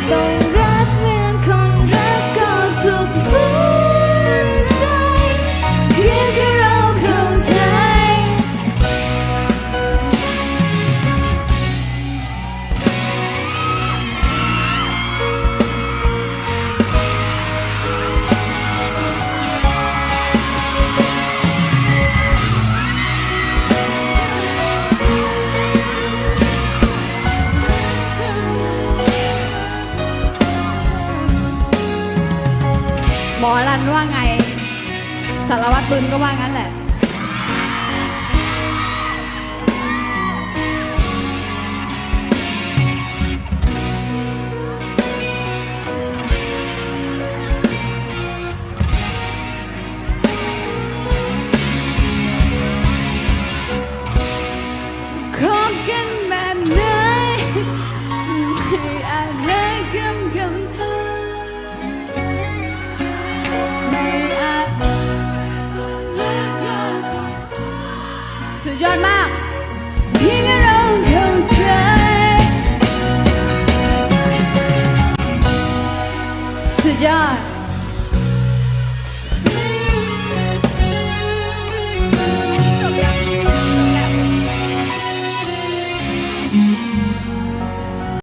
动人。 รันว่าไง สารวัตรตุลก็ว่างั้นแหละ ดยอดมากพี่ก็ต้องเข้าใจสุดยอดอันนี้จบ